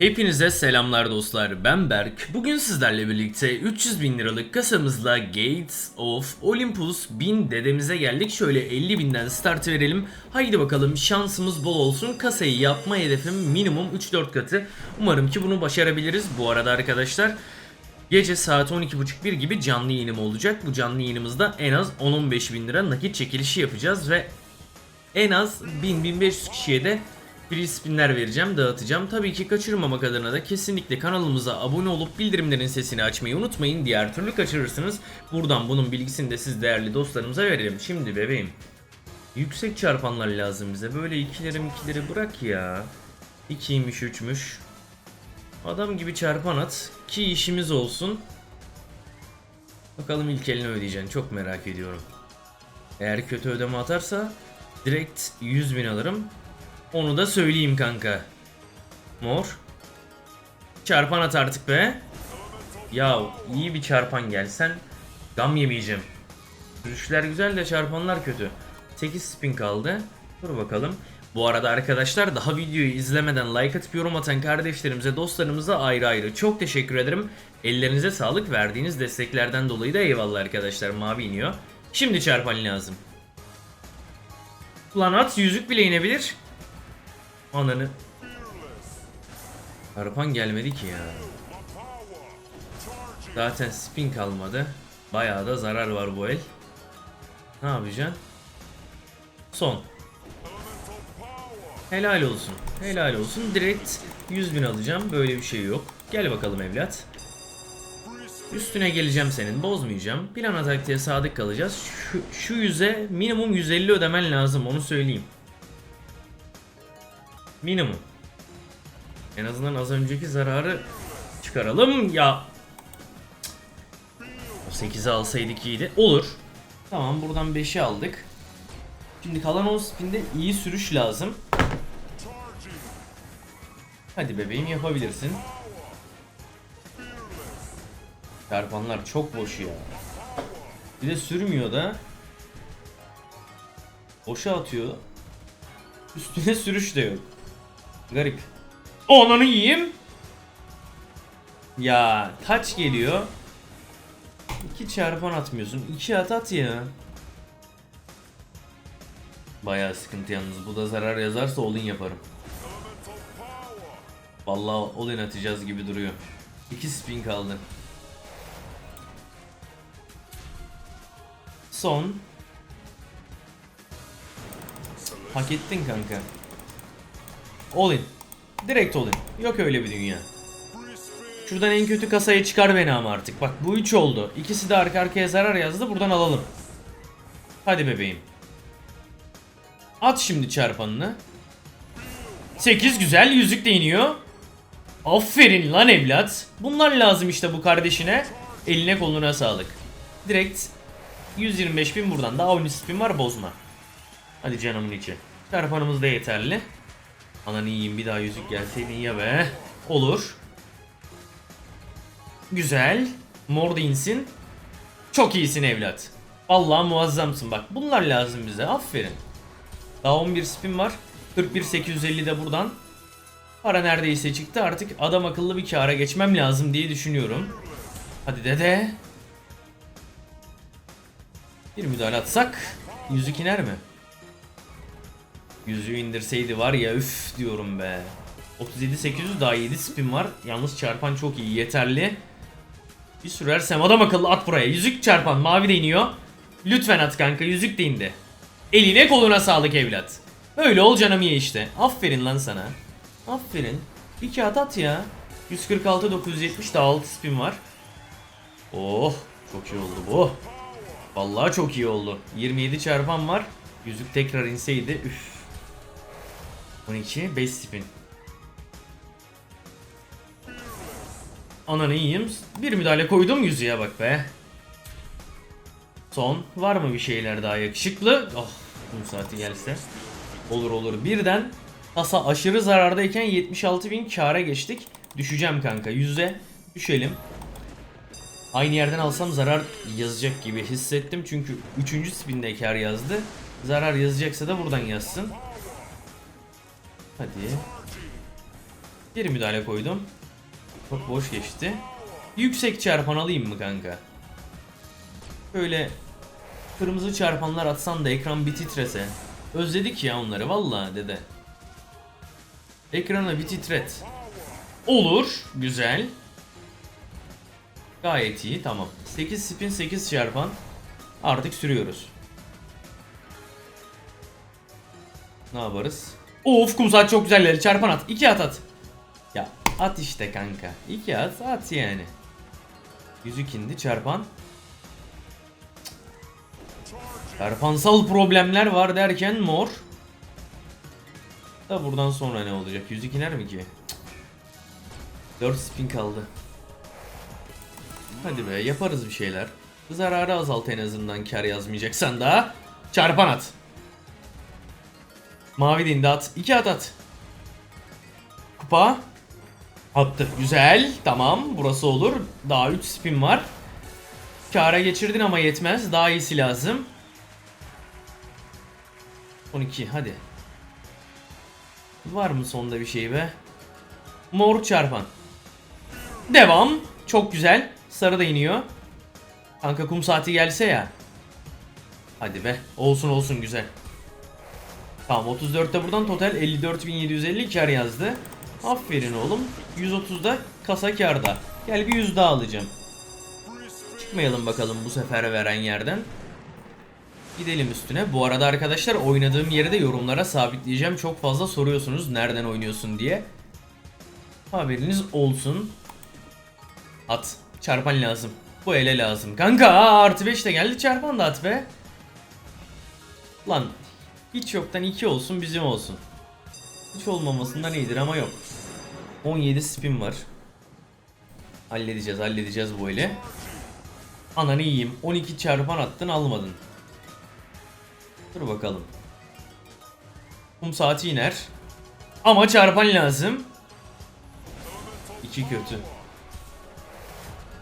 Hepinize selamlar dostlar ben Berk. Bugün sizlerle birlikte 300 bin liralık kasamızla Gates of Olympus 1000 dedemize geldik. Şöyle 50 binden start verelim. Haydi bakalım şansımız bol olsun. Kasayı yapma hedefim minimum 3-4 katı. Umarım ki bunu başarabiliriz. Bu arada arkadaşlar Gece saat 12.30-1 gibi canlı yayınım olacak. Bu canlı yayınımızda en az 10-15 bin lira nakit çekilişi yapacağız ve en az 1000-1500 kişiye de free spinler vereceğim, dağıtacağım. Tabii ki kaçırmamak adına da kesinlikle kanalımıza abone olup bildirimlerin sesini açmayı unutmayın. Diğer türlü kaçırırsınız. Buradan bunun bilgisini de siz değerli dostlarımıza verelim. Şimdi bebeğim. Yüksek çarpanlar lazım bize. Böyle ikileri ikileri bırak ya. 2'ymiş 3'müş. Adam gibi çarpan at ki işimiz olsun. Bakalım ilk eline ödeyeceksin. Çok merak ediyorum. Eğer kötü ödeme atarsa direkt 100 bin alırım. Onu da söyleyeyim kanka. Mor. Çarpan at artık be. Ya iyi bir çarpan gelsen gam yemeyeceğim. Sürüşler güzel de çarpanlar kötü. 8 spin kaldı. Dur bakalım. Bu arada arkadaşlar daha videoyu izlemeden like atıp yorum atan kardeşlerimize, dostlarımıza ayrı ayrı çok teşekkür ederim. Ellerinize sağlık verdiğiniz desteklerden dolayı da eyvallah arkadaşlar. Mavi iniyor. Şimdi çarpan lazım. Ulan at yüzük bile inebilir. Ananı. Çarpan gelmedi ki ya. Zaten spin kalmadı. Bayağı da zarar var bu el. Ne yapacaksın? Son. Helal olsun. Helal olsun. Direkt 100 bin alacağım. Böyle bir şey yok. Gel bakalım evlat. Üstüne geleceğim senin. Bozmayacağım. Plana taktiğe sadık kalacağız. Şu, şu yüze minimum 150 ödemen lazım. Onu söyleyeyim. Minimum. En azından az önceki zararı çıkaralım. Ya. O 8'i alsaydık iyiydi. Olur. Tamam buradan 5'i aldık. Şimdi kalan 10 spinde iyi sürüş lazım. Hadi bebeğim yapabilirsin. Çarpanlar çok boş ya. Bir de sürmüyor da. Boşa atıyor. Üstüne sürüş de yok. Garip. Onunu yiyeyim. Ya kaç geliyor? İki çarpan atmıyorsun. İki at at ya. Bayağı sıkıntı yalnız. Bu da zarar yazarsa all-in yaparım. Vallahi all-in atacağız gibi duruyor. İki spin kaldı. Son. Hak ettin kanka. All in. Direkt all in. Yok öyle bir dünya. Şuradan en kötü kasayı çıkar beni ama artık. Bak bu 3 oldu. İkisi de arka arkaya zarar yazdı. Buradan alalım. Hadi bebeğim. At şimdi çarpanını. 8 güzel. Yüzük de iniyor. Aferin lan evlat. Bunlar lazım işte bu kardeşine. Eline koluna sağlık. Direkt 125 bin buradan. Daha 13 spin var bozma. Hadi canımın içi. Çarpanımız da yeterli. Anan iyiyim bir daha yüzük gelseydi ya be. Olur. Güzel. Mor da. Çok iyisin evlat. Vallahi muazzamsın bak. Bunlar lazım bize. Aferin. Daha 11 spin var. 41 850 de buradan. Para neredeyse çıktı. Artık adam akıllı bir kâra geçmem lazım diye düşünüyorum. Hadi dede. Bir müdahale atsak yüzük iner mi? Yüzüğü indirseydi var ya üf diyorum be. 37 800 daha 7 spin var. Yalnız çarpan çok iyi yeterli. Bir sürersem adam akıllı at buraya. Yüzük çarpan mavi de iniyor. Lütfen at kanka yüzük de indi. Eline koluna sağlık evlat. Öyle ol canım ye işte. Aferin lan sana. Aferin. Bir kağıt at ya. 146 970 daha 6 spin var. Oh çok iyi oldu bu. Vallahi çok iyi oldu. 27 çarpan var. Yüzük tekrar inseydi üf. 12 5 spin. Ananı iyiyim. Bir müdahale koydum yüzüğe bak be. Son. Var mı bir şeyler daha yakışıklı? Oh. Bu saati gelse. Olur olur. Birden kasa aşırı zarardayken 76.000 kâra geçtik. Düşeceğim kanka. Yüze düşelim. Aynı yerden alsam zarar yazacak gibi hissettim. Çünkü 3. spinde kar yazdı. Zarar yazacaksa da buradan yazsın. Hadi. Geri müdahale koydum. Çok boş geçti. Yüksek çarpan alayım mı kanka? Böyle kırmızı çarpanlar atsan da ekran bir titrese. Özledik ya onları valla dede. Ekranı bir titret. Olur. Güzel. Gayet iyi tamam. 8 spin 8 çarpan. Artık sürüyoruz. Ne yaparız? Of kum saat çok güzel Çarpan at. 2 at at. Ya at işte kanka. 2 at at yani. Yüzük indi çarpan. Çarpansal problemler var derken mor. Da buradan sonra ne olacak? Yüzük iner mi ki? 4 spin kaldı. Hadi be yaparız bir şeyler. Zararı azalt en azından kar yazmayacaksan da. Çarpan at. Mavi de indi at. 2 at at. Kupa. Attı. Güzel. Tamam. Burası olur. Daha 3 spin var. Kara geçirdin ama yetmez. Daha iyisi lazım. 12 hadi. Var mı sonda bir şey be? Mor çarpan. Devam. Çok güzel. Sarı da iniyor. Kanka kum saati gelse ya. Hadi be. Olsun olsun güzel. Tamam 34'te buradan total 54.750 kar yazdı. Aferin oğlum. 130'da kasa karda. Gel bir 100 daha alacağım. Çıkmayalım bakalım bu sefer veren yerden. Gidelim üstüne. Bu arada arkadaşlar oynadığım yeri de yorumlara sabitleyeceğim. Çok fazla soruyorsunuz nereden oynuyorsun diye. Haberiniz olsun. At. Çarpan lazım. Bu ele lazım. Kanka artı 5 de geldi çarpan da at be. Lan hiç yoktan 2 olsun bizim olsun. Hiç olmamasından iyidir ama yok. 17 spin var. Halledeceğiz halledeceğiz bu eli. Ananı yiyeyim. 12 çarpan attın almadın. Dur bakalım. Kum saati iner. Ama çarpan lazım. 2 kötü.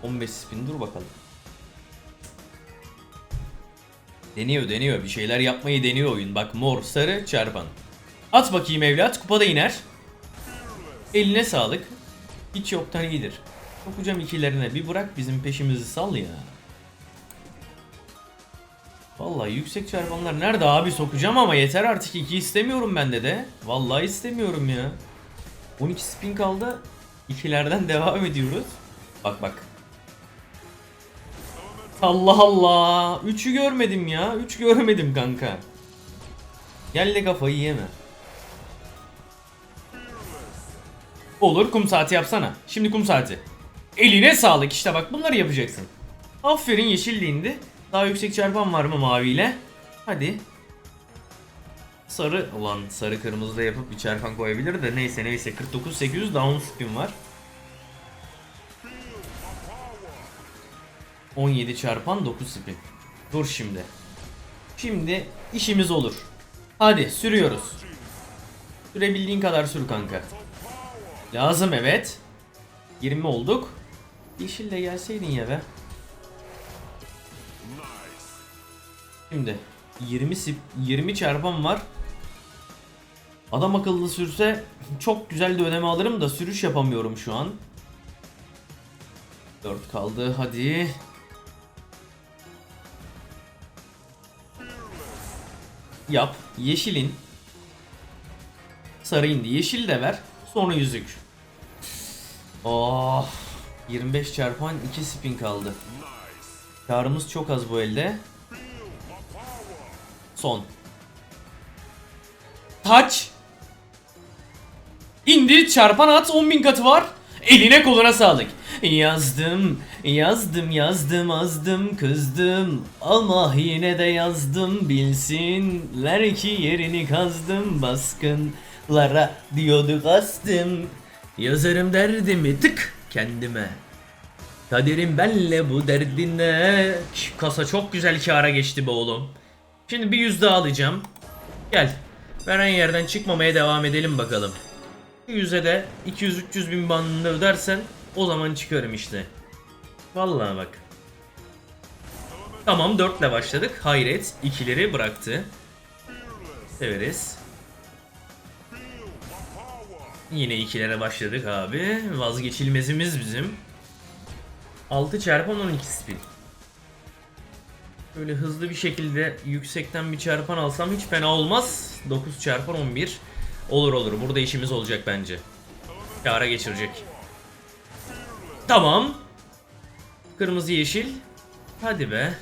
15 spin dur bakalım. Deniyor deniyor bir şeyler yapmayı deniyor oyun. Bak mor sarı çarpan. At bakayım evlat kupada iner. Eline sağlık. Hiç yoktan iyidir. Sokacağım ikilerine bir bırak bizim peşimizi sal ya. Vallahi yüksek çarpanlar nerede abi sokacağım ama yeter artık iki istemiyorum ben de de. Vallahi istemiyorum ya. 12 spin kaldı. İkilerden devam ediyoruz. Bak bak. Allah Allah. Üçü görmedim ya. Üç görmedim kanka. Gel de kafayı yeme. Olur kum saati yapsana. Şimdi kum saati. Eline sağlık işte bak bunları yapacaksın. Aferin yeşil de indi. Daha yüksek çarpan var mı maviyle? Hadi. Sarı ulan sarı kırmızı da yapıp bir çarpan koyabilir de neyse neyse 49 800 down spin var. 17 çarpan 9 spin. Dur şimdi. Şimdi işimiz olur. Hadi sürüyoruz. Sürebildiğin kadar sür kanka. Lazım evet. 20 olduk. Yeşille gelseydin ya be. Şimdi 20 sip 20 çarpan var. Adam akıllı sürse çok güzel de ödeme alırım da sürüş yapamıyorum şu an. 4 kaldı hadi. Yap. Yeşilin. Sarı indi. Yeşil de ver. Sonra yüzük. Oh. 25 çarpan 2 spin kaldı. Karımız çok az bu elde. Son. Taç. İndi çarpan at 10.000 katı var. Eline koluna sağlık. Yazdım, yazdım, yazdım, azdım, kızdım. Ama yine de yazdım. Bilsinler ki yerini kazdım. Baskınlara diyordu kastım Yazarım derdimi tık kendime. Kaderim benle bu derdine Kasa çok güzel kâra geçti be oğlum. Şimdi bir yüz daha alacağım. Gel Veren yerden çıkmamaya devam edelim bakalım. Yüze de 200-300 bin bandında ödersen o zaman çıkarım işte. Vallahi bak. Tamam 4 ile başladık. Hayret ikileri bıraktı. Severiz. Yine ikilere başladık abi. Vazgeçilmezimiz bizim. 6 çarpan 12 spin. Böyle hızlı bir şekilde yüksekten bir çarpan alsam hiç fena olmaz. 9 çarpan 11. Olur olur. Burada işimiz olacak bence. Kara geçirecek. Tamam. Kırmızı yeşil. Hadi be.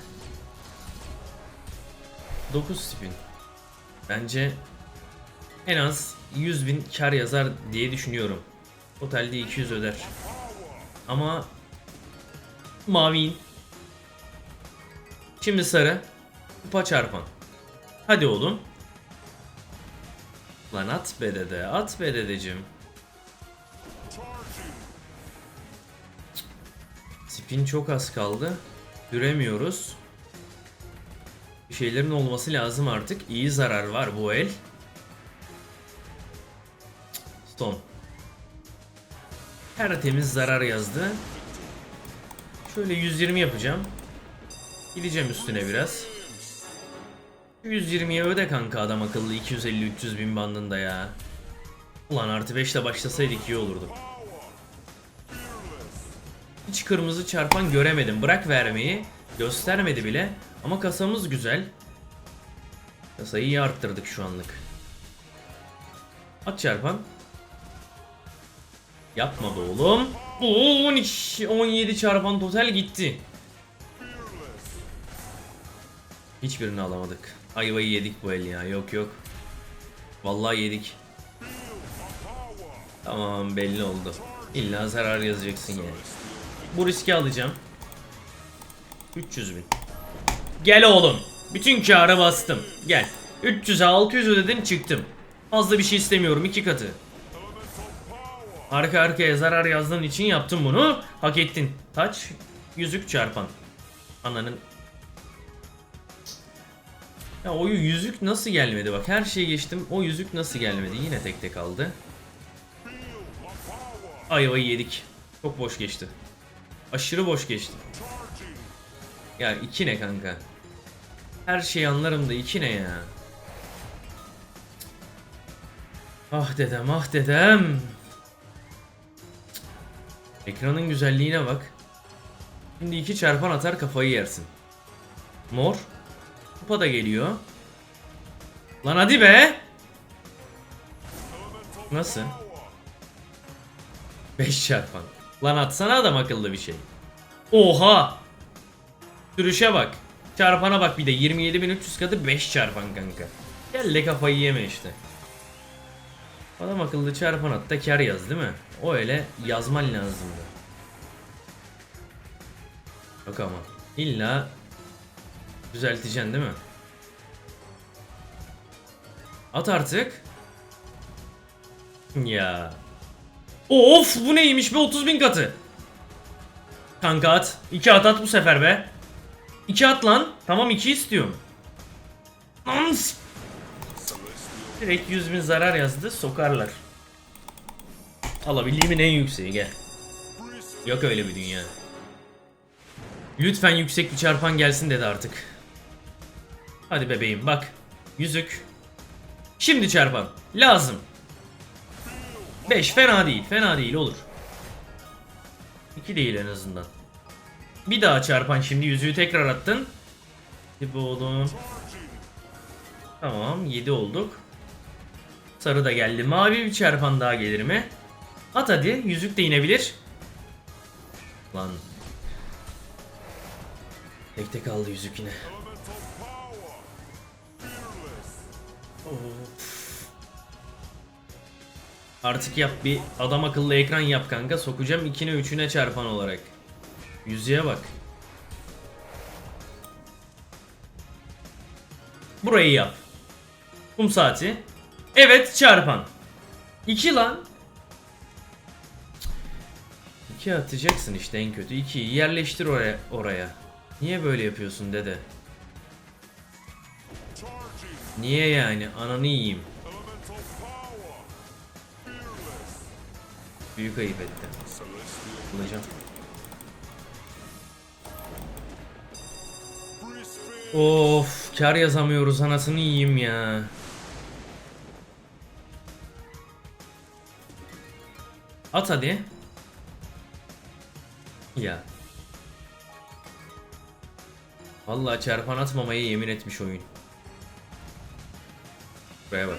9 spin. Bence en az 100 bin kar yazar diye düşünüyorum. Totalde 200 öder. Ama mavi. Şimdi sarı. Kupa çarpan. Hadi oğlum. Lan at be at be. Spin çok az kaldı. Süremiyoruz. Bir şeylerin olması lazım artık. İyi zarar var bu el. Stone. Tertemiz zarar yazdı. Şöyle 120 yapacağım. Gideceğim üstüne biraz. 120'ye öde kanka adam akıllı 250-300 bin bandında ya. Ulan artı 5 ile başlasaydık iyi olurdu. Kırmızı çarpan göremedim. Bırak vermeyi. Göstermedi bile. Ama kasamız güzel. Kasayı iyi arttırdık şu anlık. At çarpan. Yapma be oğlum. Oo, 12, 17 çarpan total gitti. Hiçbirini alamadık. Ayvayı yedik bu el ya. Yok yok. Vallahi yedik. Tamam belli oldu. İlla zarar yazacaksın yani. Bu riski alacağım. 300 bin. Gel oğlum. Bütün kâra bastım. Gel. 300'e 600 ödedim çıktım. Fazla bir şey istemiyorum iki katı. Arka arkaya zarar yazdığın için yaptım bunu. Hak ettin. Taç, yüzük çarpan. Ananın. Ya o yüzük nasıl gelmedi bak her şeyi geçtim. O yüzük nasıl gelmedi? Yine tek tek aldı. Ayvayı yedik. Çok boş geçti. Aşırı boş geçti. Ya iki ne kanka? Her şeyi anlarım da iki ne ya? Ah dedem ah dedem. Ekranın güzelliğine bak. Şimdi iki çarpan atar kafayı yersin. Mor. Kupa da geliyor. Lan hadi be. Nasıl? 5 çarpan. Lan atsana adam akıllı bir şey. Oha! Sürüşe bak. Çarpana bak bir de 27.300 katı 5 çarpan kanka. Gel de kafayı yeme işte. Adam akıllı çarpan at da kar yaz değil mi? O öyle yazman lazımdı. Yok ama. İlla düzelteceksin değil mi? At artık. Ya. Of bu neymiş be 30 bin katı. Kanka at. 2 at at bu sefer be. 2 at lan. Tamam 2 istiyorum. Ans. Direkt 100 bin zarar yazdı sokarlar. Alabildiğimin en yükseği gel. Yok öyle bir dünya. Lütfen yüksek bir çarpan gelsin dedi artık. Hadi bebeğim bak. Yüzük. Şimdi çarpan. Lazım. 5 fena değil. Fena değil olur. 2 değil en azından. Bir daha çarpan şimdi yüzüğü tekrar attın. Hadi oğlum. Tamam 7 olduk. Sarı da geldi. Mavi bir çarpan daha gelir mi? At hadi. Yüzük de inebilir. Lan. Tek tek aldı yüzük yine. Artık yap bir adam akıllı ekran yap kanka. Sokacağım ikine üçüne çarpan olarak. Yüzüğe bak. Burayı yap. Kum saati. Evet çarpan. 2 lan. 2 atacaksın işte en kötü. 2'yi yerleştir oraya oraya. Niye böyle yapıyorsun dede? Niye yani? Ananı yiyeyim. Büyük ayıp etti. Bulacağım. Of, kar yazamıyoruz anasını yiyeyim ya. At hadi. Ya. Vallahi çarpan atmamaya yemin etmiş oyun. Buraya bak.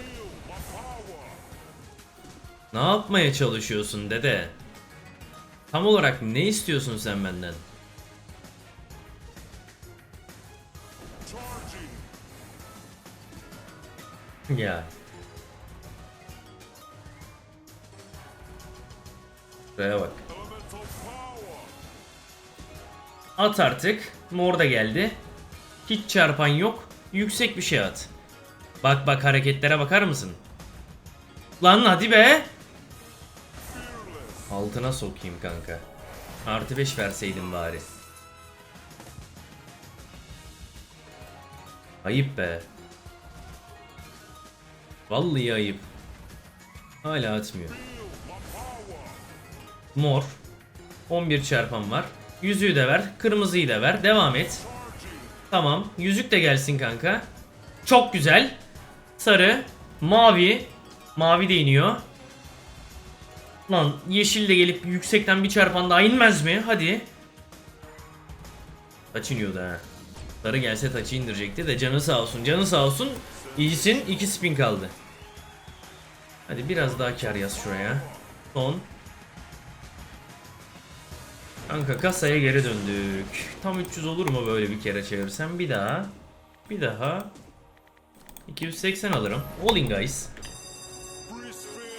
Ne yapmaya çalışıyorsun dede? Tam olarak ne istiyorsun sen benden? Ya. Buraya bak. At artık. Mor da geldi. Hiç çarpan yok. Yüksek bir şey at. Bak bak hareketlere bakar mısın? Lan hadi be. Altına sokayım kanka. Artı 5 verseydin bari. Ayıp be. Vallahi ayıp. Hala atmıyor. Mor. 11 çarpan var. Yüzüğü de ver. Kırmızıyı da ver. Devam et. Tamam. Yüzük de gelsin kanka. Çok güzel. Sarı. Mavi. Mavi de iniyor. Lan yeşil de gelip yüksekten bir çarpan daha inmez mi? Hadi. Taç iniyordu ha. Sarı gelse taçı indirecekti de canı sağ olsun. Canı sağ olsun. İyisin. 2 spin kaldı. Hadi biraz daha kar yaz şuraya. Son. Kanka kasaya geri döndük. Tam 300 olur mu böyle bir kere çevirsem? Bir daha. Bir daha. 280 alırım. All in guys.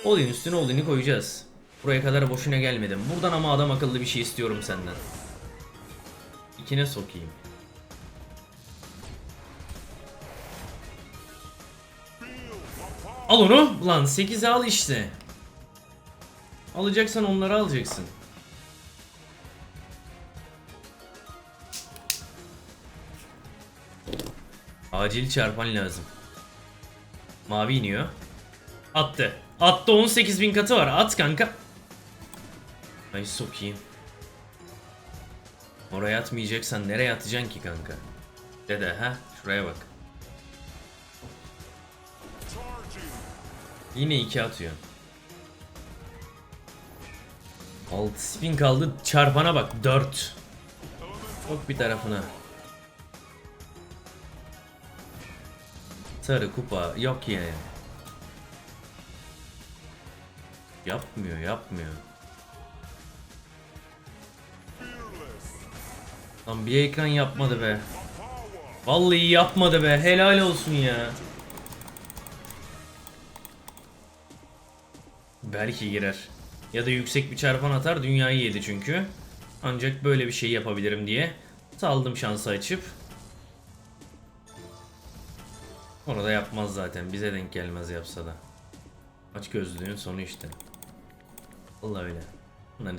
All in üstüne all in'i koyacağız. Buraya kadar boşuna gelmedim. Buradan ama adam akıllı bir şey istiyorum senden. İkine sokayım. Al onu. Lan 8'e al işte. Alacaksan onları alacaksın. Acil çarpan lazım. Mavi iniyor. Attı. Attı 18.000 katı var. At kanka. Ay sokayım. Oraya atmayacaksan nereye atacaksın ki kanka? Dede ha şuraya bak. Yine 2 atıyor. 6 spin kaldı. Çarpana bak 4. Çok bir tarafına. Sarı kupa yok ya. Yapmıyor yapmıyor. Lan bir ekran yapmadı be. Vallahi yapmadı be. Helal olsun ya. Belki girer. Ya da yüksek bir çarpan atar dünyayı yedi çünkü. Ancak böyle bir şey yapabilirim diye saldım şansı açıp. Onu da yapmaz zaten. Bize denk gelmez yapsa da. Aç gözlüğün sonu işte. Vallahi öyle. Bunların